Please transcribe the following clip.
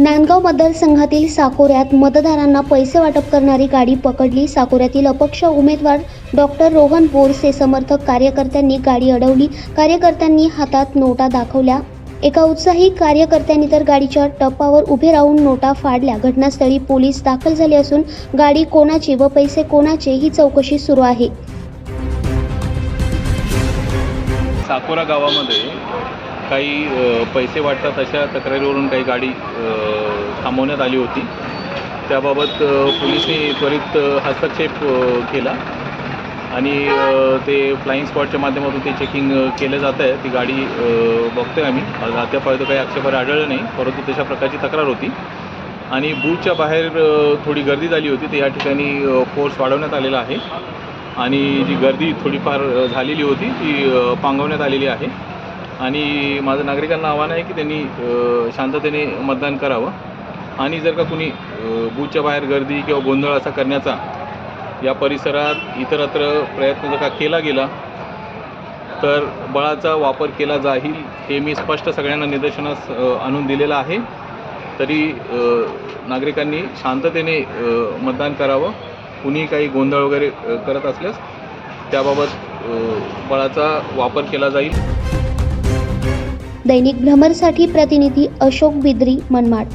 नांदगाव मतदारसंघातील साकोऱ्यात मतदारांना पैसे वाटप करणारी गाडी पकडली. साकोऱ्यातील अपक्ष उमेदवार डॉक्टर रोहन बोरसे समर्थक कार्यकर्त्यांनी गाडी अडवली. कार्यकर्त्यांनी हातात नोटा दाखवल्या. एका उत्साही कार्यकर्त्यांनी तर गाडीच्या टप्पावर उभे राहून नोटा फाडल्या. घटनास्थळी पोलीस दाखल झाले असून गाडी कोणाची व पैसे कोणाचे ही चौकशी सुरू आहे. साकोरा गावामध्ये काही पैसे वाटतात अशा तक्रारीवरून काही गाडी थांबवण्यात आली होती. त्याबाबत पोलिसने त्वरित हस्तक्षेप केला. आणि ते फ्लाईंग स्पॉटच्या माध्यमातून ते चेकिंग केलं जात आहे ती गाडी बघतोय आम्ही. अद्यापर्यंत काही आक्षेपार्ह आढळलं नाही परंतु तशा प्रकारची तक्रार होती. आणि बूथच्या बाहेर थोडी गर्दी झाली होती. ते या ठिकाणी फोर्स वाढवण्यात आलेला आहे. आणि जी गर्दी थोडीफार झालेली होती ती पांगवण्यात आलेली आहे. आणि माझं नागरिकांना आव्हान आहे की त्यांनी शांततेने मतदान करावं. आणि जर का कुणी बूथच्या बाहेर गर्दी किंवा गोंधळ असा करण्याचा या परिसरात इतरत्र प्रयत्न जर का केला गेला तर बळाचा वापर केला जाईल हे मी स्पष्ट सगळ्यांना निदर्शनास आणून दिलेलं आहे. तरी नागरिकांनी शांततेने मतदान करावं. कुणी काही गोंधळ वगैरे करत असल्यास त्याबाबत बळाचा वापर केला जाईल. दैनिक भ्रमरसाठी प्रतिनिधी अशोक बिद्री मनमाड